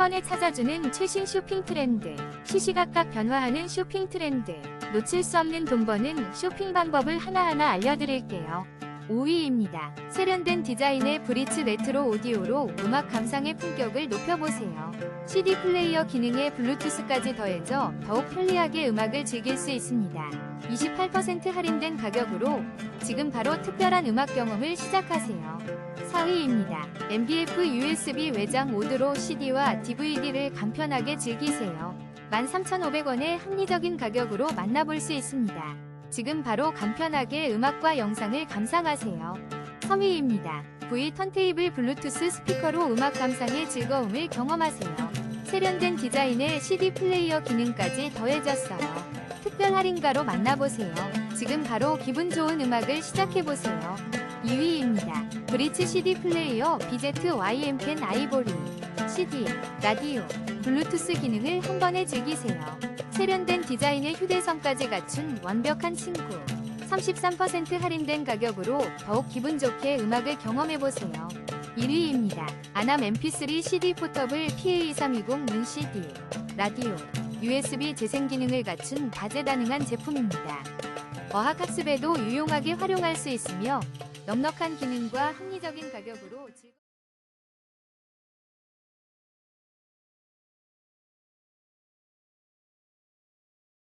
번에 찾아주는 최신 쇼핑 트렌드. 시시각각 변화하는 쇼핑 트렌드. 놓칠 수 없는 돈 버는 쇼핑 방법을 하나하나 알려드릴게요. 5위입니다. 세련된 디자인의 브리츠 레트로 오디오로 음악 감상의 품격을 높여보세요. CD 플레이어 기능에 블루투스까지 더해져 더욱 편리하게 음악을 즐길 수 있습니다. 28% 할인된 가격으로 지금 바로 특별한 음악 경험을 시작하세요. 4위입니다. MBF USB 외장 모드로 CD와 DVD를 간편하게 즐기세요. 13,500원의 합리적인 가격으로 만나볼 수 있습니다. 지금 바로 간편하게 음악과 영상을 감상하세요. 3위입니다. V 턴테이블 블루투스 스피커로 음악 감상의 즐거움을 경험하세요. 세련된 디자인의 CD 플레이어 기능까지 더해졌어요. 특별 할인가로 만나보세요. 지금 바로 기분 좋은 음악을 시작해보세요. 2위입니다. 브리츠 CD 플레이어 BZ YM펜 아이보리 CD, 라디오, 블루투스 기능을 한 번에 즐기세요. 세련된 디자인의 휴대성까지 갖춘 완벽한 친구. 33% 할인된 가격으로 더욱 기분 좋게 음악을 경험해보세요. 1위입니다. 아남 MP3 CD 포터블 PA2320 문 CD, 라디오, USB 재생 기능을 갖춘 다재다능한 제품입니다. 어학학습에도 유용하게 활용할 수 있으며 넉넉한 기능과 합리적인 가격으로 즐거...